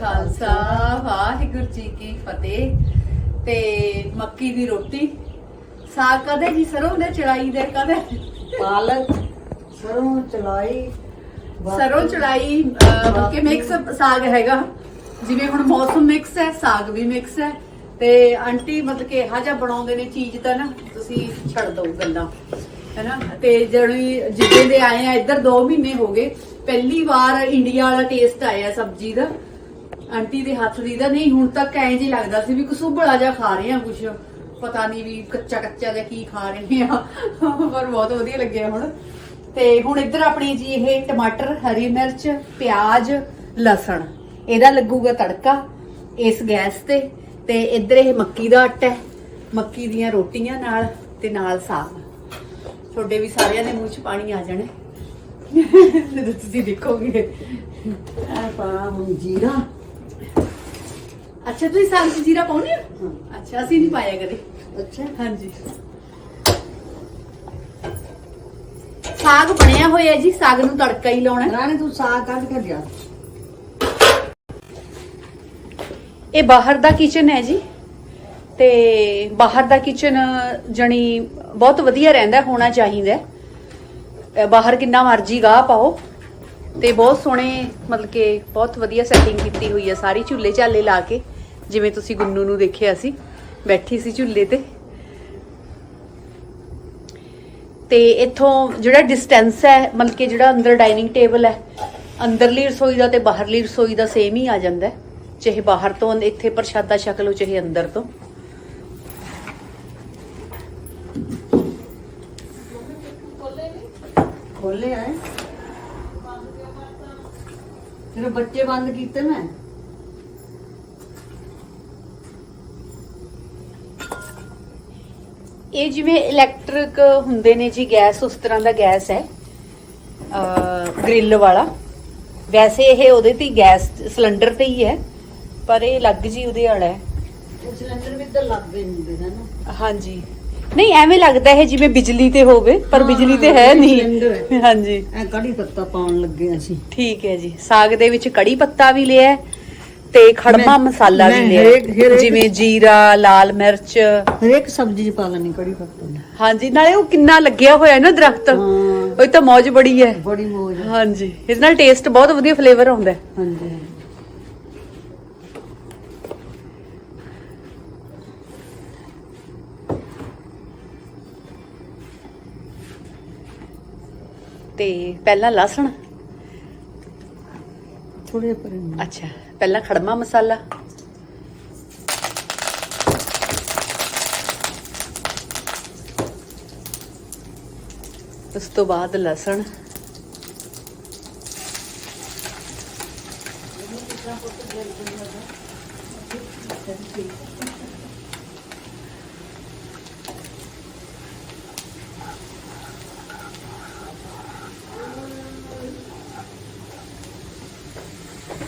ਖਾਲਸਾ ਵਾਹਿਗੁਰੂ ਜੀ ਕੀ ਫਤਿਹ। ਤੇ ਮੱਕੀ ਦੀ ਰੋਟੀ। ਸਾਗ ਕਦੇ ਜੀ ਸਰੋਂ ਦੇ ਚੜਾਈ ਦੇ ਕਦੇ? ਪਾਲਕ ਸਰੋਂ ਚਲਾਈ ਸਰੋਂ ਚੜਾਈ ਕਿ ਮਿਕਸ ਸਾਗ ਹੈਗਾ। ਜਿਵੇਂ ਹੁਣ ਮੌਸਮ ਮਿਕਸ ਹੈ ਸਾਗ ਵੀ ਮਿਕਸ ਹੈ। ਤੇ ਆਂਟੀ ਮਤਲਬ ਕਿ ਇਹੋ ਜਿਹਾ ਬਣਾਉਂਦੇ ਨੇ ਚੀਜ਼ ਤਾਂ ਨਾ ਤੁਸੀਂ ਛੱਡ ਦਿਓ ਗੱਲਾਂ। ਹੈਨਾ? ਤੇ ਜਿਹੜੀ ਜਿੱਦੇ ਦੇ ਆਏ ਆ ਇੱਧਰ 2 ਮਹੀਨੇ ਹੋ ਗਏ। ਪਹਿਲੀ ਵਾਰ ਇੰਡੀਆ ਵਾਲਾ ਟੇਸਟ ਆਇਆ ਸਬਜ਼ੀ ਦਾ। ਆਂਟੀ ਦੇ ਹੱਥ ਦੀ ਤਾਂ ਨਹੀਂ, ਹੁਣ ਤੱਕ ਐਂ ਜੀ ਲੱਗਦਾ ਸੀ ਵੀ ਕਸੂਬੜਾ ਜਿਹਾ ਖਾ ਰਹੇ ਆ ਕੁਝ ਪਤਾ ਨਹੀਂ ਵੀ ਕੱਚਾ ਕੱਚਾ ਜਿਹਾ ਕੀ ਖਾ ਰਹੇ ਆ ਪਰ ਬਹੁਤ ਵਧੀਆ ਲੱਗਿਆ ਹੁਣ। ਤੇ ਹੁਣ ਇੱਧਰ ਆਪਣੀ ਜੀ ਇਹ ਟਮਾਟਰ, ਹਰੀ ਮਿਰਚ, ਪਿਆਜ਼, ਲਸਣ। ਇਹਦਾ ਲੱਗੂਗਾ ਤੜਕਾ ਇਸ ਗੈਸ ਤੇ। ਤੇ ਇੱਧਰ ਇਹ ਮੱਕੀ ਦਾ ਆਟਾ ਹੈ, ਮੱਕੀ ਦੀਆਂ ਰੋਟੀਆਂ ਨਾਲ ਤੇ ਨਾਲ ਸਾਗ। ਤੁਹਾਡੇ ਵੀ ਸਾਰਿਆਂ ਦੇ ਮੂੰਹ 'ਚ ਪਾਣੀ ਆ ਜਾਣਾ। ਜਦੋਂ ਤੁਸੀਂ ਦੇਖੋਗੇ। ਆ ਪਾ ਹੁਣ ਜੀਰਾ। ਅੱਛਾ ਤੁਸੀਂ ਸਾਗ 'ਚ ਜੀਰਾ ਪਾਉਂਦੇ ਹੋ? ਅੱਛਾ ਅਸੀਂ ਨਹੀਂ ਪਾਇਆ ਕਦੇ। ਅੱਛਾ। ਹਾਂਜੀ। ਸਾਗ ਬਣਿਆ ਹੋਇਆ ਜੀ ਸਾਗ ਨੂੰ ਤੜਕਾ ਹੀ ਲਾਉਣਾ। ਰਾਣੀ ਤੂੰ ਸਾਗ ਕੱਢ ਕੇ ਲਿਆ। ਇਹ ਬਾਹਰ ਦਾ ਕਿਚਨ ਹੈ ਜੀ। ਤੇ ਬਾਹਰ ਦਾ ਕਿਚਨ ਜਣੀ ਬਹੁਤ ਵਧੀਆ ਰਹਿੰਦਾ ਹੋਣਾ ਚਾਹੀਦਾ ਬਾਹਰ ਕਿੰਨਾ ਮਰਜ਼ੀ ਗਾਹ ਪਾਓ। ਤੇ ਬਹੁਤ ਸੋਹਣੇ ਮਤਲਬ ਕਿ ਬਹੁਤ ਵਧੀਆ ਸੈਟਿੰਗ ਕੀਤੀ ਹੋਈ ਹੈ ਸਾਰੀ ਝੁੱਲੇ ਝਾਲੇ ਲਾ ਕੇ। ਜਿਵੇਂ ਤੁਸੀਂ ਗੁੰਨੂ ਨੂੰ ਦੇਖਿਆ ਸੀ, ਬੈਠੀ ਸੀ ਝੁੱਲੇ ਤੇ। ਤੇ ਇੱਥੋਂ ਜਿਹੜਾ ਡਿਸਟੈਂਸ ਹੈ, ਮਤਲਬ ਕਿ ਜਿਹੜਾ ਅੰਦਰ ਡਾਈਨਿੰਗ ਟੇਬਲ ਹੈ, ਅੰਦਰਲੀ ਰਸੋਈ ਦਾ ਤੇ ਬਾਹਰਲੀ ਰਸੋਈ ਦਾ ਸੇਮ ਹੀ ਆ ਜਾਂਦਾ ਚਾਹੇ ਬਾਹਰ ਤੋਂ ਇੱਥੇ ਪ੍ਰਸ਼ਾਦਾ ਛਕ ਲਓ, ਚਾਹੇ ਅੰਦਰ ਤੋਂ। ਖੋਲੇ ਆਏ ਤੇਰੇ ਬੱਚੇ ਬੰਦ ਕੀਤੇ ਮੈਂ। ਇਹ ਜਿਵੇਂ ਇਲੈਕਟ੍ਰਿਕ ਹੁੰਦੇ ਨੇ ਜੀ ਗੈਸ ਉਸ ਤਰ੍ਹਾਂ ਦਾ ਗੈਸ ਹੈ। ਗ੍ਰਿਲ ਵਾਲਾ। ਵੈਸੇ ਇਹ ਉਹਦੇ ਤੇ ਗੈਸ ਸਿਲੰਡਰ ਤੇ ਹੀ ਹੈ ਪਰ ਇਹ ਲੱਗ ਜੀ ਉਹਦੇ ਵਾਲਾ ਹੈ। ਸਿਲੰਡਰ ਵੀ ਤਾਂ ਲੱਗਦੇ ਹੁੰਦੇ ਨੇ ਨਾ। ਹਾਂਜੀ। ਨਹੀਂ ਐਵੇਂ ਲੱਗਦਾ ਹੈ ਜਿਵੇਂ ਬਿਜਲੀ ਤੇ ਹੋਵੇ ਪਰ ਬਿਜਲੀ ਤੇ ਹੈ ਨਹੀਂ। ਹਾਂਜੀ। ਐ ਕੜੀ ਪੱਤਾ ਪਾਉਣ ਲੱਗੇ ਅਸੀਂ। ਠੀਕ ਹੈ ਜੀ। ਸਾਗ ਦੇ ਵਿੱਚ ਕੜੀ ਪੱਤਾ ਵੀ ਲਿਆ ਤੇ ਖੜਮਾ ਮਸਾਲਾ ਵੀ ਮੈਂ ਹਰੇਕ-। ਹਰੇਕ- ਜਿਵੇਂ ਜੀਰਾ ਲਾਲ ਮਿਰਚ ਹਰੇਕ ਸਬਜ਼ੀ 'ਚ ਪਾ ਲੈਣੀ ਕੜੀ ਪੱਤਾ ਹਾਂਜੀ ਨਾਲੇ ਉਹ ਕਿੰਨਾ ਲੱਗਿਆ ਹੋਇਆ ਨਾ ਦਰਖਤ ਹਾਂ ਉਹ ਤਾਂ ਮੌਜ ਬੜੀ ਹੈ ਬੜੀ ਮੋਜ। ਹਾਂਜੀ ਇਸ ਨਾਲ ਟੇਸਟ ਬਹੁਤ ਵਧੀਆ ਫਲੇਵਰ ਆਉਂਦਾ ਹੈ ਹਾਂਜੀ। ਤੇ ਪਹਿਲਾਂ ਲਸਣ ਥੋੜੇ ਪਰੇ ਨੂੰ। ਅੱਛਾ ਪਹਿਲਾਂ ਖੜਮਾ ਮਸਾਲਾ। ਉਸ ਤੋਂ ਬਾਅਦ ਲਸਣ।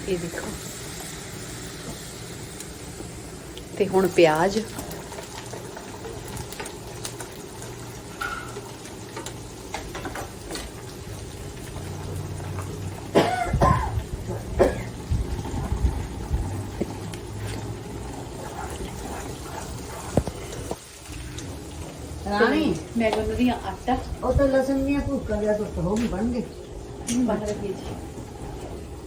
ਇਹ ਦੇਖੋ। ਤੇ ਹੁਣ ਪਿਆਜ਼। ਰਾਣੀ। ਮੈਂ ਗੁੰਨਦੀ ਆ ਆਟਾ। ਉਹ ਤਾਂ ਲਸਣ ਦੀਆਂ ਭੁੱਕਾਂ ਜਿਹਾ ਤੋਂ ਹੋ ਬਣ ਗਏ ਬਣ ਰਹੀ ਜੀ।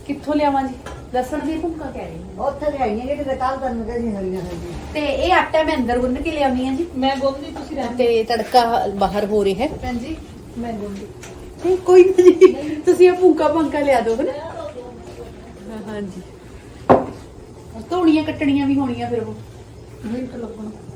ਕਿੱਥੋਂ ਲਿਆਵਾਂ ਜੀ? ਲਸਣ ਦੀ ਭੁੱਕਾ ਕਹਿ ਰਹੀ ਹਾਂ। ਉੱਥੇ ਲਿਆਈਆਂ ਕਿ ਤੇ ਕੱਲ ਤੈਨੂੰ ਕਹਿੰਦੀ ਹਰੀਆਂ ਹਰੀਆਂ ਤੇ ਇਹ ਆਟਾ ਮੈਂ ਅੰਦਰ ਗੁੰਨ ਕੇ ਲਿਆਉਣੀ ਆ ਜੀ। ਮੈਂ ਗੁੰਮਦੀ ਤੁਸੀਂ ਰਹਿ ਤੇ ਤੜਕਾ ਬਾਹਰ ਹੋ ਰਿਹਾ ਹੈ। ਭੈਣ ਜੀ ਮੈਂ ਗੁੰਮਦੀ ਨਹੀਂ ਕੋਈ ਨਹੀਂ ਜੀ। ਤੁਸੀਂ ਇਹ ਭੁੱਕਾ ਭੰਕਾ ਲਿਆ ਦੋਗੇ ਨਾ? ਹਾਂ, ਹਾਂਜੀ। ਧੋਣੀਆਂ ਕੱਟਣੀਆਂ ਵੀ ਹੋਣੀਆਂ ਫਿਰ ਉਹ। ਮਿੰਟ ਲੱਗਣਾ।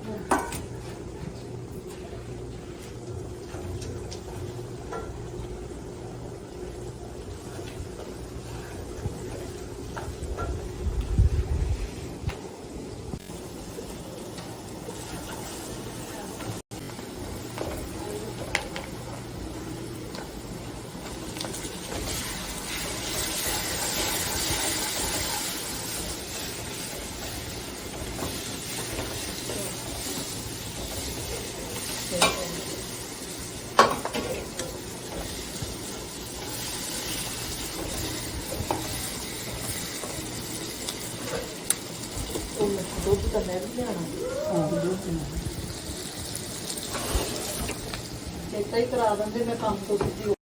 ਮੈਂ ਵੀ ਲਿਆਣਾ ਹਾਂ ਦੁੱਧ ਨਾ ਚੇਤਾ ਹੀ ਕਰਾ ਦਿੰਦੇ ਮੈਂ ਕੰਮ ਤੋਂ ਸਿੱਧੀ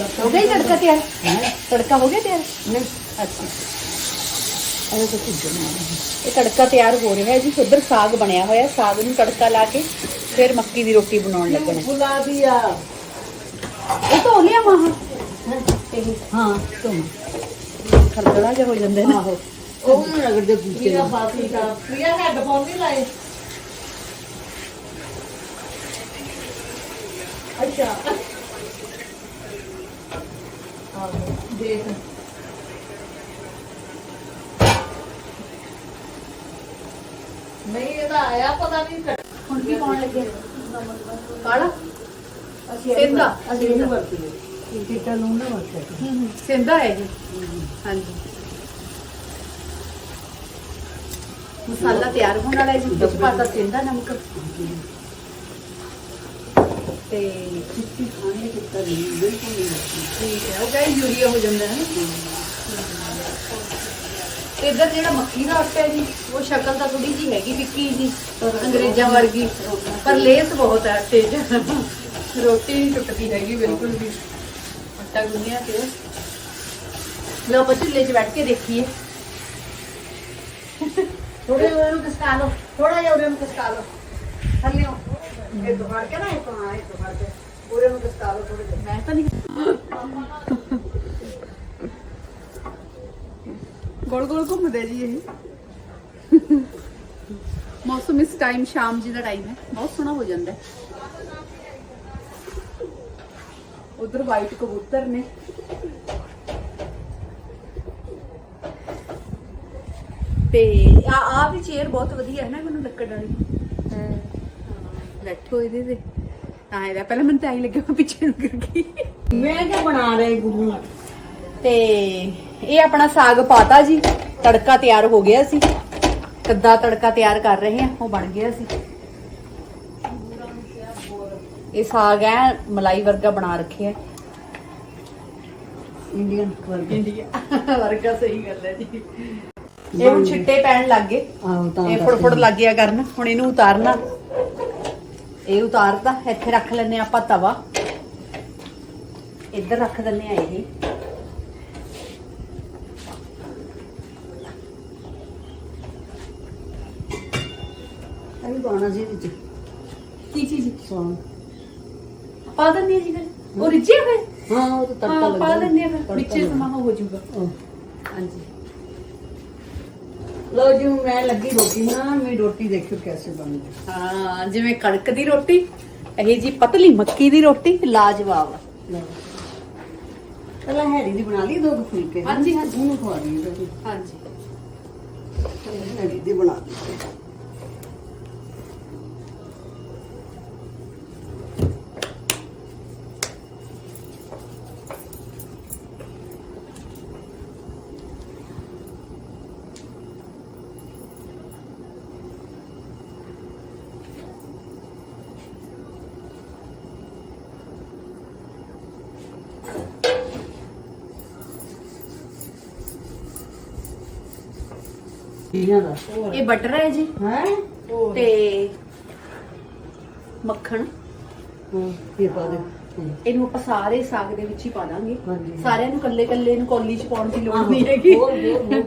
ਹੋ ਹੋ ਗਈ ਤੜਕਾ ਤਿਆਰ? ਤੜਕਾ ਹੋ ਗਿਆ ਤਿਆਰ? ਨਹੀਂ। ਅੱਛਾ। ਇਹ ਤਾਂ ਕੁਝ ਇਹ ਤੜਕਾ ਤਿਆਰ ਹੋ ਰਿਹਾ ਹੈ ਜੀ ਉਧਰ ਸਾਗ ਬਣਿਆ ਹੋਇਆ ਸਾਗ ਨੂੰ ਤੜਕਾ ਲਾ ਕੇ ਫਿਰ ਮੱਕੀ ਦੀ ਰੋਟੀ ਬਣਾਉਣ ਲੱਗਣਾ ਬੁਲਾ ਦਿਆ ਇਹ ਤਾਂ ਹੋ ਲਿਆ ਮਾਹ ਹਾਂ ਤੁਮ ਖਰਦੜਾ ਜਿਹਾ ਹੋ ਜਾਂਦਾ ਨਾ। ਆਹੋ। ਉਹ ਨੂੰ ਰਗੜ ਦੇ ਪੁੱਛੇ ਮੇਰਾ ਬਾਤੀ ਦਾ ਪ੍ਰਿਆ ਹੈਡਫੋਨ ਨਹੀਂ ਲਾਏ। ਅੱਛਾ। ਦੇਖ ਨਹੀਂ ਇਹਦਾ ਆਇਆ ਪਤਾ ਨਹੀਂ ਹੁਣ ਕੀ ਪਾਉਣ ਲੱਗੇ ਕਾਲਾ ਸਿੰਦਾ। ਅਸੀਂ ਇਹਨੂੰ ਵਰਤੀਏ ਚਿੱਟਾ ਲੂਣ ਨਾ ਵਰਤਿਆ ਸਿੰਦਾ ਹੈ ਜੀ ਹਾਂਜੀ ਮਸਾਲਾ ਤਿਆਰ ਹੋਣ ਵਾਲਾ ਹੈ ਜੀ ਵਿੱਚ ਪਾਤਾ ਸਿੰਦਾ ਨਮਕ ਤੇ ਚਿੱਟੀ ਖਾਣੇ ਚਿੱਟਾ ਨਹੀਂ ਬਿਲਕੁਲ ਨਹੀਂ ਠੀਕ ਹੈ ਉਹ ਕਹੇ ਯੂਰੀਆ ਹੋ ਜਾਂਦਾ ਹੈ ਤੇ ਇੱਧਰ ਜਿਹੜਾ ਮੱਕੀ ਦਾ ਆਟਾ ਹੈ ਜੀ ਉਹ ਸ਼ਕਲ ਤਾਂ ਥੋੜੀ ਜੀ ਹੈਗੀ ਫਿੱਕੀ ਜੀ ਅੰਗਰੇਜ਼ਾਂ ਵਰਗੀ। ਪਰ ਲੇਸ ਬਹੁਤ ਹੈ ਆਟੇ 'ਚ ਰੋਟੀ ਨਹੀਂ ਟੁੱਟਦੀ ਹੈਗੀ ਬਿਲਕੁਲ ਵੀ। ਆਟਾ ਗੁੰਨਿਆ ਤੇ ਲੋ ਪਚੀਲੇ 'ਚ ਬੈਠ ਕੇ ਦੇਖੀਏ। ਥੋੜੇ ਉਹਨੂੰ ਕਿਸਕਾ ਲਓ ਥੋੜਾ ਜਿਹਾ ਉਹਦੇ ਨੂੰ ਕਿਸਕਾ ਲਓ। ਥੱਲੇ ਇਹ ਤੋਂ ਫੜ ਕੇ ਨਾ ਇਹ ਤੋਂ ਹਾਂ ਇਹ ਤੋਂ ਫੜ ਕੇ। ਉਹਦੇ ਨੂੰ ਕਿਸਕਾ ਲਓ ਥੋੜੇ ਜਿਹਾ ਮੈਂ ਤਾਂ ਨਹੀਂ ਗੋਲ ਗੋਲ ਘੁੰਮਦੇ ਜੀ ਇਹ। ਮੌਸਮ ਇਸ ਟਾਈਮ ਸ਼ਾਮ ਜੀ ਦਾ ਟਾਈਮ ਹੈ। ਬਹੁਤ ਸੋਹਣਾ ਹੋ ਜਾਂਦਾ ਹੈ। ਉਧਰ ਵਾਈਟ ਕਬੂਤਰ ਨੇ। ਤੇ ਆ ਆ ਵੀ ਚੇਅਰ ਬਹੁਤ ਵਧੀਆ ਹੈ ਨਾ ਮੈਨੂੰ ਲੱਕੜ ਵਾਲੀ। ਹਾਂ। ਬੈਠੋ ਇਹਦੇ ਤੇ। ਤਾਂ ਇਹਦਾ ਪਹਿਲਾਂ ਮੈਨੂੰ ਤਾਂ ਆਈ ਲੱਗਿਆ ਮੈਂ ਪਿੱਛੇ ਨੂੰ ਗਿਰ ਗਈ। ਮੈਂ ਕਿਆ ਬਣਾ ਰਹੀ ਗੁਰੂ ਤੇ ਇਹ ਆਪਣਾ ਸਾਗ ਪਾਤਾ ਜੀ। ਤੜਕਾ ਤਿਆਰ ਹੋ ਗਿਆ ਸੀ। ਕੱਦਾ ਤੜਕਾ ਤਿਆਰ ਕਰ ਰਹੇ ਹਾਂ ਉਹ ਬਣ ਗਿਆ ਸੀ। ਇਹ ਸਾਗ ਹੈ ਮਲਾਈ ਵਰਗਾ ਬਣਾ ਰੱਖਿਆ ਇੰਡੀਅਨ ਵਰਗਾ। ਇੰਡੀਆ। ਵਰਗਾ ਸਹੀ ਗੱਲ ਹੈ ਜੀ। ਇਹ ਹੁਣ ਛਿੱਟੇ ਪੈਣ ਲੱਗ ਗਏ। ਇਹ ਫੁੱਟ ਲੱਗ ਗਿਆ ਕਰਨ। ਹੁਣ ਇਹਨੂੰ ਉਤਾਰਨਾ। ਇਹ ਉਤਾਰਦਾ ਇੱਥੇ ਰੱਖ ਲੈਨੇ ਆਪਾਂ ਤਵਾ। ਇੱਧਰ ਰੱਖ ਦਿੰਨੇ ਆ ਇਹ। ਵੀ ਪਾਉਣਾ ਸੀ ਵਿੱਚ ਕੀ ਚੀਜ਼? ਸੌਣ। ਪਾ ਦਿੰਦੇ ਆ ਜੀ ਫਿਰ। ਉਹ ਰਿੱਝੇ ਹੋਏ? ਹਾਂ ਉਹ ਤਾਂ ਤੜਕਾ ਹਾਂ ਪਾ ਦਿੰਦੇ ਆ ਫਿਰ। ਵਿੱਚੇ। ਸਮਾਂ ਹੋ ਜਾਊਗਾ। ਹਾਂਜੀ। ਲਓ ਜੀ ਹੁਣ ਮੈਂ ਲੱਗੀ ਰੋਟੀ ਬਣਾਉਣ ਮੇਰੀ ਰੋਟੀ ਦੇਖਿਓ ਕੈਸੇ ਬਣਦੀ ਹਾਂ ਜਿਵੇਂ ਕਣਕ ਦੀ ਰੋਟੀ ਇਹ ਜੀ ਪਤਲੀ ਮੱਕੀ ਦੀ ਰੋਟੀ ਲਾਜਵਾਬ। ਲਓ। ਪਹਿਲਾਂ ਹੈਰੀ ਦੀ ਬਣਾ ਲਈ ਦੋ ਕੁ ਫੁਲਕੇ। ਹਾਂਜੀ, ਹਾਂਜੀ। ਉਹਨੂੰ ਖਵਾ ਦੀ ਰੋਟੀ। ਹਾਂਜੀ। ਹੈਰੀ ਦੀ ਬਣਾ ਲਈ। ਇਹਨਾਂ ਦਾ। ਇਹ ਬਟਰ ਹੈ ਜੀ। ਹੈ? ਤੇ ਮੱਖਣ। ਹਾਂ ਇਹ ਪਾ ਦੇ ਹਾਂ। ਇਹਨੂੰ ਆਪਾਂ ਸਾਰੇ ਸਾਗ ਦੇ ਵਿੱਚ ਹੀ ਪਾ ਦਾਂਗੇ। ਹਾਂਜੀ। ਸਾਰਿਆਂ ਨੂੰ ਕੱਲੇ ਕੱਲੇ ਨੂੰ ਕੌਲੀ ਚ ਪਾਉਣ ਦੀ ਲੋੜ ਆਹੋ, ਨਹੀਂ ਹੈਗੀ। ਹੋਰ, ਹੋਰ, ਹੋਰ।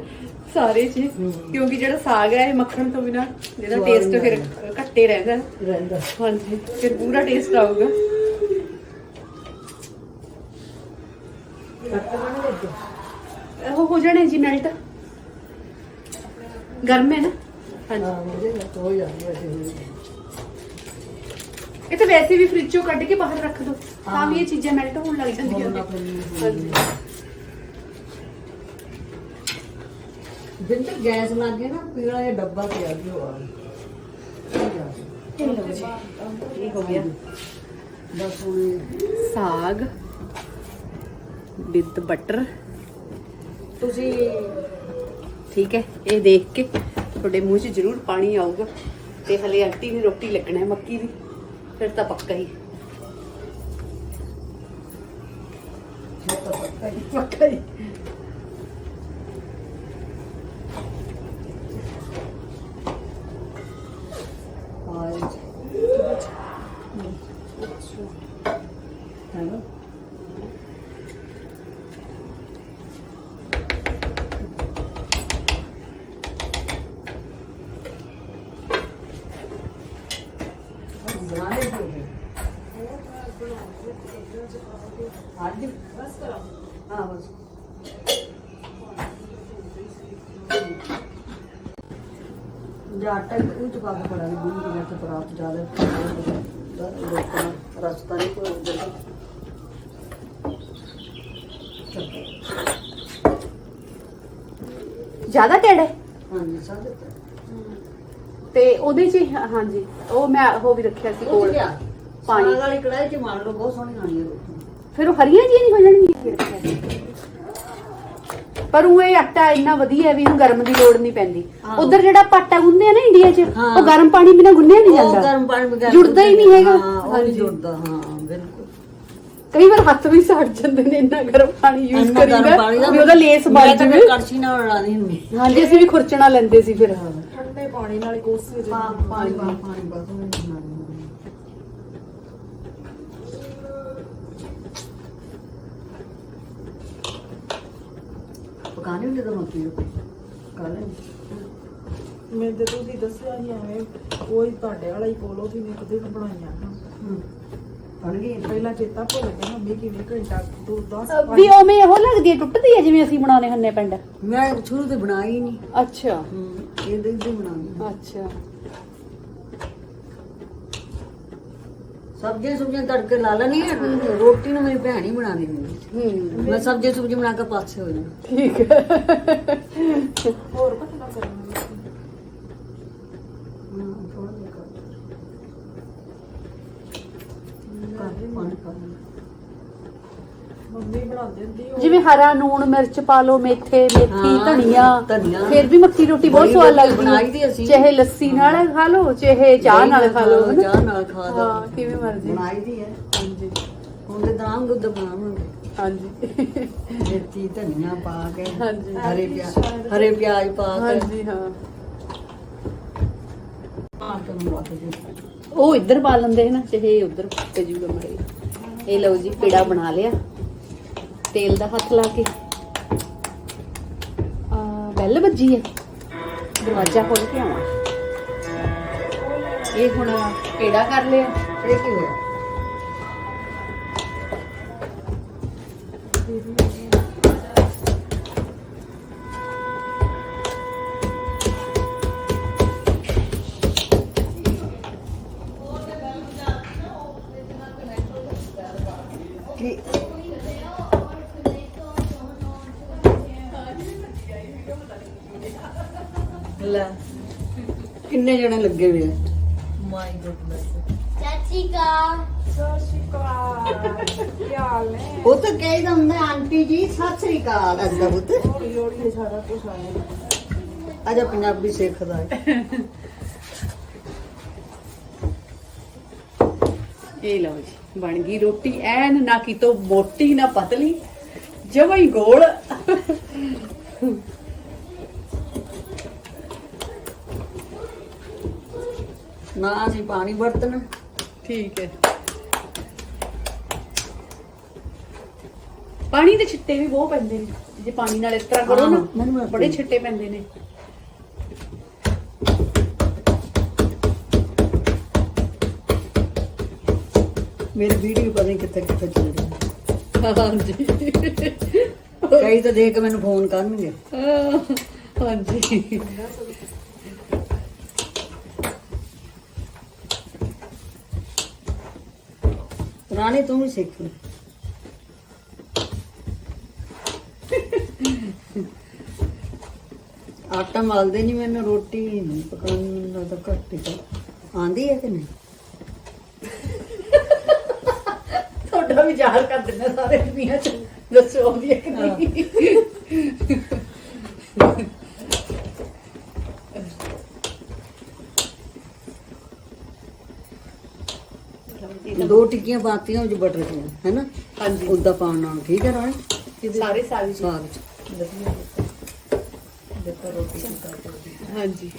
ਸਾਰੇ ਚ। ਹਮ। ਕਿਉਂਕਿ ਜਿਹੜਾ ਸਾਗ ਹੈ ਇਹ ਮੱਖਣ ਤੋਂ ਬਿਨਾ ਇਹਦਾ ਸਵਾਦ ਟੇਸਟ ਫਿਰ ਘੱਟੇ ਰਹਿੰਦਾ। ਰਹਿੰਦਾ। ਹਾਂਜੀ ਫਿਰ ਪੂਰਾ ਟੇਸਟ ਆਊਗਾ। ਉਹ ਹੋ ਜਾਣੇ ਜੀ ਮੈਲਟ ਗਰਮ ਹੈ ਨਾ ਹਾਂਜੀ ਹਾਂ ਮੁਝੇ ਲੱਗ ਹੋ ਜਾਂਦੀ ਹੈ ਇਹ ਤਾਂ ਵੈਸੇ ਵੀ ਫ੍ਰਿਜ ਚੋਂ ਕੱਢ ਕੇ ਬਾਹਰ ਰੱਖ ਦੋ ਤਾਂ ਹਾਂ। ਵੀ ਇਹ ਚੀਜ਼ਾਂ ਮੈਲਟ ਹੋਣ ਲੱਗ ਜਾਂਦੀਆਂ ਨੇ ਹਾਂਜੀ ਜਿੰਨ ਤੱਕ ਗੈਸ ਲੱਗ ਗਈ ਨਾ ਪੀਲਾ ਇਹ ਡੱਬਾ ਪਿਆ ਵੀ ਹੋਆ ਬਸ ਇਹ ਲਓ ਜੀ ਇਹ ਹੋ ਗਿਆ ਬਸ ਹੁਣ ਇਹ- ਸਾਗ ਵਿਦ ਬਟਰ ਤੁਸੀਂ ਠੀਕ ਹੈ? ਇਹ ਦੇਖ ਕੇ ਤੁਹਾਡੇ ਮੂੰਹ 'ਚ ਜ਼ਰੂਰ ਪਾਣੀ ਆਊਗਾ ਤੇ ਹਲੇ ਆਂਟੀ ਨੇ ਰੋਟੀ ਲੱਗਣਾ ਹੈ, ਮੱਕੀ ਦੀ। ਫਿਰ ਤਾਂ ਪੱਕਾ ਹੀ ਪੱਕਾ ਹੀ ਆਇਲ ਹੈਲੋ ਅੱਜ ਬਸ ਕਰੋ ਹਾਂ ਬਸ ਜੇ ਆਟਾ ਉਹ ਚ ਪਾ ਕੇ ਪੜਾ ਵੀ ਗੁੰਨ ਕੇ ਤੇ ਪਰਾਤ ਜ਼ਿਆਦਾ ਲੋਕਾਂ ਰਸਤਾ ਨਹੀਂ ਕੋਈ ਉਧਰ ਜ਼ਿਆਦਾ ਟੇੜੇ ਹਾਂਜੀ ਸਾਡੇ ਤੇ ਉਹਦੇ 'ਚ ਹੀ- ਹਾਂਜੀ। ਉਹ ਮੈਂ ਉਹ ਵੀ ਰੱਖਿਆ ਸੀ ਕੋਲ। ਪਾਣੀ। ਪਾਣੀ। ਵਾਲੀ ਕੜਾਈ ਚ ਮਾਰ ਲਓ ਬਹੁਤ ਸੋਹਣੀ ਖਾਣੀ ਹੈ ਰੋਟੀ। ਫਿਰ ਉਹ ਹਰੀਆਂ ਜੀ ਨਹੀਂ ਹੋ ਜਾਣਗੀਆਂ? ਪਰ ਉਹ ਇਹ ਆਟਾ ਇੰਨਾ ਵਧੀਆ ਹੈ ਵੀ ਉਹਨੂੰ ਗਰਮ ਦੀ ਲੋੜ ਨਹੀਂ ਪੈਂਦੀ। ਹਾਂ। ਉਧਰ ਜਿਹੜਾ ਆਪਾਂ ਆਟਾ ਗੁੰਨਦੇ ਆ ਨਾ ਇੰਡੀਆ 'ਚ ਹਾਂ। ਉਹ ਗਰਮ ਪਾਣੀ ਬਿਨਾ ਗੁੰਨਿਆ ਨਹੀਂ ਉਹ ਜਾਂਦਾ। ਗਰਮ ਪਾਣੀ ਬਗੈਰ ਜੁੜਦਾ ਹੀ ਨਹੀਂ ਹੈਗਾ। ਹਾਂ ਉਹ ਹਾਂਜੀ। ਨਹੀਂ ਜੁੜਦਾ ਹਾਂ ਬਿਲਕੁਲ। ਕਈ ਵਾਰ ਹੱਥ ਵੀ ਸੜ ਜਾਂਦੇ ਨੇ ਇੰਨਾ ਗਰਮ ਪਾਣੀ ਯੂਜ਼ ਇੰਨਾ ਗਰਮ ਕਰੀਦਾ ਪਾਣੀ ਦਾ ਵੀ ਉਹਦਾ ਲੇਸ ਮੈਂ ਬਣ ਤਾਂ ਜਾਵੇ ਕੜਛੀ ਨਾਲ ਬਣਾਣੀ ਹੁੰਦੀ ਹਾਂਜੀ ਅਸੀਂ ਵੀ ਖੁਰਚਣਾ ਲੈਂਦੇ ਸੀ ਫਿਰ। ਠੰਡੇ ਪਾਣੀ ਨਾਲ ਕੋਸੇ ਹਾਂ ਪਾਣੀ ਪਾਣੀ ਬਸ ਉਹ ਬਣਾਉਣੀ ਮੱਕੀ ਰੋਟੀ ਪਕਾ ਲੈ ਮੈਂ ਤੇ ਤੁਸੀਂ ਦੱਸਿਆ ਨਹੀਂ ਐਵੇਂ ਕੋਈ ਤੁਹਾਡੇ ਵਾਲਾ ਹੀ ਕੋਲੋਂ ਵੀ ਮੈਂ ਕਦੇ ਬਣਾਈਆਂ ਨਾ। ਬਣ ਗਈ? ਪਹਿਲਾਂ ਚੇਤਾ ਭੁੱਲ ਗਿਆ ਮੰਮੀ ਕਿਵੇਂ ਘੰਟਾ ਦੋ 10 ਵੀ ਉਵੇਂ ਉਹ ਲੱਗਦੀ ਹੈ ਟੁੱਟਦੀ ਹੈ ਜਿਵੇਂ ਅਸੀਂ ਬਣਾਉਨੇ ਹੁੰਨੇ ਪਿੰਡ? ਮੈਂ ਸ਼ੁਰੂ ਤੇ ਬਣਾਈ ਨਹੀਂ ਅੱਛਾ। ਹੂੰ ਇਹਦੇ ਹੀ ਬਣਾਉਣੀ ਅੱਛਾ। ਸਬਜ਼ੀਆਂ ਸੁਬਜ਼ੀਆਂ ਤੜਕੇ ਲਾ ਲੈਣੀ ਹੈ ਰੋਟੀ ਨੂੰ ਮੇਰੀ ਭੈਣ ਹੀ ਬਣਾ ਦਿੰਦੀ ਹੂੰ। ਮੈਂ ਸਬਜ਼ੀ ਸੁਬਜ਼ੀ ਬਣਾ ਕੇ ਪਾਸੇ ਹੋ ਜਾਣਾ ਠੀਕ ਹੈ। ਹੋਰ ਪਤਾ ਕਰਨਾ ਹਾਂ ਥੋੜਾ ਜਿਹਾ ਕਰ ਕਰ। ਮੰਮੀ ਬਣਾਉਂਦੀ ਹੁੰਦੀ ਉਹ। ਜਿਵੇਂ ਹਰਾ ਨੂਣ ਮਿਰਚ ਪਾ ਲਓ ਮੇਥੇ ਮੇਥੀ ਹਾਂ, ਧਨੀਆ ਧਨੀਆ। ਫਿਰ ਵੀ ਮੱਕੀ ਰੋਟੀ ਬਹੁਤ ਬੜੀ ਸਵਾਦ ਵਧੀਆ ਲੱਗਦੀ ਦੀ ਹੈ ਅਸੀਂ। ਚਾਹੇ ਲੱਸੀ ਨਾਲ ਖਾ ਲਓ ਚਾਹੇ ਚਾਹ ਨਾਲ ਖਾ ਲਓ ਹਨਾ? ਚਾਹ ਨਾਲ ਖਾ ਲਓ। ਹਾਂ ਕਿਵੇਂ ਮਰਜ਼ੀ। ਬਣਾਈ ਦੀ ਹੈ ਹਾਂਜੀ। ਹੁਣ ਤੇ ਦਾਮ ਗੁੱਦ ਬਣਾਵਾਂਗੇ। ਹਾਂਜੀ। ਮੇਥੀ ਧਨੀਆ ਪਾ ਕੇ ਹਾਂਜੀ। ਹਰੇ ਪਿਆਜ਼ ਹਰੇ ਪਿਆਜ਼ ਪਾ ਕੇ। ਹਾਂਜੀ ਹਾਂ। ਪਾ ਕੇ ਬਣਾ ਕੇ ਉਹ ਇੱਧਰ ਪਾ ਲੈਂਦੇ ਨਾ ਚਾਹੇ ਉਧਰ ਤੇ ਜੂਗਾ ਮਾਰੇ। ਇਹ ਲਓ ਜੀ ਪੇੜਾ ਬਣਾ ਲਿਆ। ਤੇਲ ਦਾ ਹੱਥ ਲਾ ਕੇ। ਆ, ਬੈਲ ਵੱਜੀ ਹੈ ਦਰਵਾਜ਼ਾ ਖੋਲ ਕੇ ਆਵਾਂ। ਇਹ ਹੁਣ ਪੇੜਾ ਕਰ ਲਿਆ? ਇਹ ਕੀ ਹੋਇਆ? ਕਿੰਨੇ ਜਣੇ ਲੱਗੇ ਹੋਏ ਆ? ਮਾਈ ਗੁੱਡਨੈਸ ਚਾਚੀ ਕਾ। ਸਤਿ ਸ਼੍ਰੀ ਅਕਾਲ ਕੀ ਹਾਲ ਨੇ? ਉਹ ਤਾਂ ਕਹਿੰਦਾ ਹੁੰਦਾ ਆਂਟੀ ਜੀ ਸਤਿ ਸ੍ਰੀ ਅਕਾਲ ਅੱਗਾ ਪੁੱਤ। ਹੌਲੀ ਹੌਲੀ ਸਾਰਾ ਕੁਝ ਆਇਆ ਅਜਾ ਪੰਜਾਬੀ ਸਿੱਖਦਾ ਹੈ। ਇਹ ਲਓ ਜੀ ਬਣ ਗਈ ਰੋਟੀ। ਐਨ ਨਾ ਕਿਤੋਂ ਮੋਟੀ ਨਾ ਪਤਲੀ। ਜਮਾਂ ਹੀ ਗੋਲ। ਨਾ ਅਸੀਂ ਪਾਣੀ ਵਰਤਣਾ। ਠੀਕ ਹੈ। ਪਾਣੀ ਦੇ ਛਿੱਟੇ ਵੀ ਬਹੁਤ ਪੈਂਦੇ ਨੇ। ਜੇ ਪਾਣੀ ਨਾਲ ਇਸ ਤਰ੍ਹਾਂ ਕਰੋ ਨਾ ਮੈਨੂੰ ਬੜੇ ਛਿੱਟੇ ਪੈਂਦੇ ਨੇ। ਮੇਰੀ ਵੀਡੀਓ ਪਤਾ ਨਹੀਂ ਕਿੱਥੇ ਕਿੱਥੇ ਚੱਲ ਹਾਂਜੀ। ਕਈ ਤਾਂ ਦੇਖ ਕੇ ਮੈਨੂੰ ਫੋਨ ਕਰਨਗੇ। ਹਾਂਜੀ। ਰਾਣੀ ਤੂੰ ਵੀ ਸਿੱਖ ਆਟਾ ਮਲਦੇ ਨਹੀਂ ਮੈਨੂੰ, ਰੋਟੀ ਨਹੀਂ ਪਕਾਉਣੀ, ਮੈਨੂੰ ਤਾਂ ਘੱਟ ਹੀ ਕਰ ਆਂਦੀ ਹੈ ਕਿ ਨਹੀਂ? ਤੁਹਾਡਾ ਵਿਚਾਰ ਕਰ ਦਿੰਦਾ ਸਾਰੇ ਦੁਨੀਆ ਚ, ਦੱਸੋ ਆਉਂਦੀ ਹੈ ਕਿ ਨਹੀਂ ਦੋ ਟਿੱਕੀਆਂ ਪਾਤੀਆਂ ਉਹ 'ਚ ਬਟਰ ਦੀਆਂ ਹੈਨਾ? ਹਾਂਜੀ। ਉਦਾਂ ਪਾਉਣ ਨਾਲ ਠੀਕ ਹੈ ਰਾਣੀ ਸਾਰੇ ਸਾਗ ਜੀ ਸਾਗ 'ਚ। ਦੇਖੋ ਰੋਟੀ ਹਾਂਜੀ।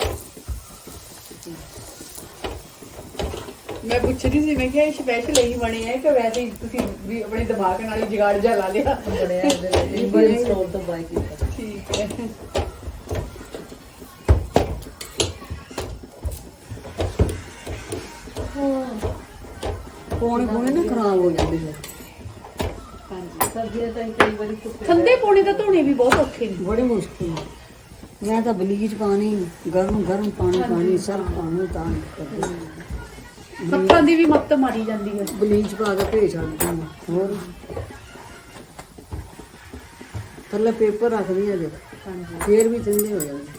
ਮੈਂ ਪੁੱਛ ਰਹੀ ਸੀ ਮੈਂ ਕਿਹਾ ਇਹ ਸਪੈਸ਼ਲ ਇਹੀ ਬਣੇ ਆ ਕਿ ਵੈਸੇ ਹੀ ਤੁਸੀਂ ਵੀ ਆਪਣੇ ਦਿਮਾਗ ਨਾਲ ਹੀ ਜਗਾੜ ਜਾ ਲਾ ਲਿਆ? ਬਣਿਆ ਇਹਦੇ ਲਈ। ਬੜੇ ਸਟੋਰ ਤੋਂ ਬਾਈ ਕੀਤਾ। ਪੌਣੇ ਪੌਣੇ ਨਾ ਖਰਾਬ ਹੋ ਜਾਂਦੇ ਹੈ ਹਾਂਜੀ ਸਬਜ਼ੀਆਂ ਤਾਂ ਕਈ ਵਾਰੀ ਸੁੱਕੇ ਠੰਡੇ ਪੌਣੇ ਤਾਂ ਧੋਣੇ ਵੀ ਬਹੁਤ ਔਖੇ ਨੇ। ਬੜੇ ਮੁਸ਼ਕਿਲ ਹੈ ਮੈਂ ਤਾਂ ਬਲੀਚ ਪਾਣੀ ਗਰਮ ਗਰਮ ਪਾਣੀ ਪਾਣੀ ਸਰਫ ਪਾਣੀ ਤਾਂ ਕਰਦੀ। ਹੱਥਾਂ ਦੀ ਵੀ ਮੱਤ ਮਾਰੀ ਜਾਂਦੀ ਹੈ। ਬਲੀਚ ਪਾ ਕੇ ਭੇਜ ਛੱਡਦੀ ਹਾਂ ਹੋਰ? ਥੱਲੇ ਪੇਪਰ ਰੱਖਦੀ ਆ ਜੇ। ਹਾਂਜੀ। ਫੇਰ ਵੀ ਠੰਡੇ ਹੋ ਜਾਂਦੇ।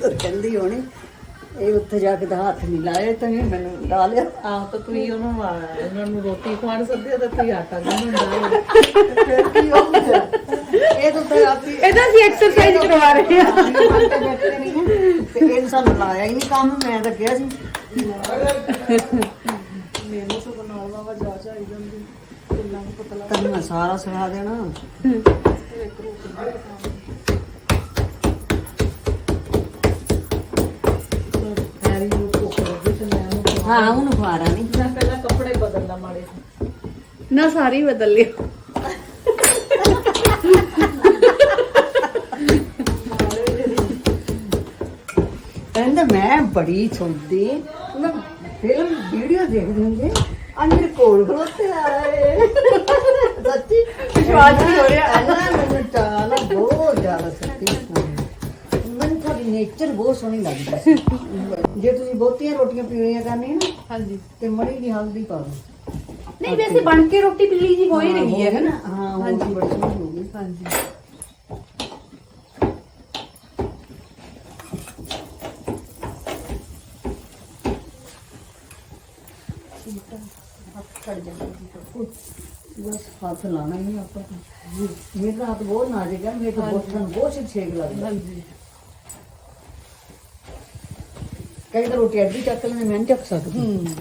ਤਾਂ ਕਹਿੰਦੀ ਹੋਣੀ ਇਹ ਉੱਥੇ ਜਾ ਕੇ ਤਾਂ ਹੱਥ ਨਹੀਂ ਲਾਇਆ ਤਾਂ ਇਹ ਮੈਨੂੰ ਲਾ ਲਿਆ। ਆਹ ਤਾਂ ਤੁਸੀਂ ਉਹਨੂੰ ਆ, ਉਹਨਾਂ ਨੂੰ ਰੋਟੀ ਖਵਾਣ ਸੱਦਿਆ ਤਾਂ ਤੁਸੀਂ ਆਟਾ ਗੁੰਨਣ ਦਾ ਫਿਰ ਕੀ ਹੋ ਗਿਆ? ਇਹ ਤਾਂ ਤਾਂ ਆਪੀ ਇਹਦਾ ਅਸੀਂ ਐਕਸਰਸਾਈਜ਼ ਕਰਵਾ ਰਹੇ ਹਾਂ। ਤੇ ਇਹ ਸਾਨੂੰ ਲਾਇਆ ਹੀ ਨਹੀਂ ਕੰਮ ਮੈਂ ਤਾਂ ਕਿਹਾ ਸੀ। ਮੈਨੂੰ ਸਭ ਨਾਲ ਵਾਵਾ ਜਾ ਜਾ ਆਈ ਜਾਂਦੀ ਕਿੰਨਾ ਕੁ ਪਤਲਾ। ਤੈਨੂੰ ਮੈਂ ਸਾਰਾ ਸਿਖਾ ਦੇਣਾ। ਇੱਕ ਰੋਟੀ ਮੈਂ ਉਹਨੂੰ ਖਵਾ- ਹਾਂ ਉਹਨੂੰ ਖਵਾਰਾ ਨਹੀਂ ਮੈਂ ਪਹਿਲਾਂ ਕੱਪੜੇ ਬਦਲਣਾ ਮਾੜੇ ਸੀ। ਨਾ ਸਾਰੀ ਬਦਲ ਲਿਓ। ਕਹਿੰਦੇ ਮੈਂ ਬੜੀ ਸੁਣਦੀ ਮੈਂ ਫਿਲਮ ਵੀਡੀਓ ਦੇਖਦੀ ਹੁੰਦੀ ਆ ਮੇਰੇ ਕੋਲ ਖਲੋਤੇ ਆਏ ਸੱਚੀ ਵਿਸ਼ਵਾਸ ਨਹੀਂ ਹੋ ਰਿਹਾ। ਮੈਨੂੰ ਚਾਲਾ ਬਹੁਤ ਜ਼ਿਆਦਾ ਸੱਚੀ ਮੈਨੂੰ ਤੁਹਾਡੀ ਨੇਚਰ ਬਹੁਤ ਸੋਹਣੀ ਲੱਗਦੀ ਸੀ। ਜੇ ਤੁਸੀਂ ਬਹੁਤੀਆਂ ਰੋਟੀਆਂ ਪੀਣੀਆਂ ਕਰਨੀਆਂ ਨਾ ਹਾਂਜੀ। ਤੇ ਮੜੀ ਦੀ ਹਲਦੀ ਪਾ ਦਿਓ। ਨਹੀਂ ਵੈਸੇ ਬਣ ਕੇ ਰੋਟੀ ਪੀਲੀ ਜੀ ਹੋ ਹੀ ਰਹੀ ਹੈ ਨਾ ਹਾਂ ਉਹ ਹਾਂਜੀ। ਬੜੀ ਸੋਹਣੀ ਹੋ ਗਈ। ਹਾਂਜੀ। ਛੱਡ ਜਾਂਦੀ ਬਸ ਹੱਥ ਲਾਣਾ ਹੀ ਨਹੀਂ ਆਪਾਂ। ਤਾਂ। ਮੇਰਾ ਹੱਥ ਬਹੁਤ ਨਾਜ਼ੁਕ ਹੈ ਮੇਰੇ ਤਾਂ ਬਹੁਤ ਬਹੁਤ ਛੇਕ ਲੱਗਦਾ। ਹਾਂਜੀ। ਕਈ ਤਾਂ ਰੋਟੀ ਅੱਧੀ ਚੱਕ ਲੈਂਦੇ ਮੈਂ ਨਹੀਂ ਚੱਕ ਸਕਦੀ।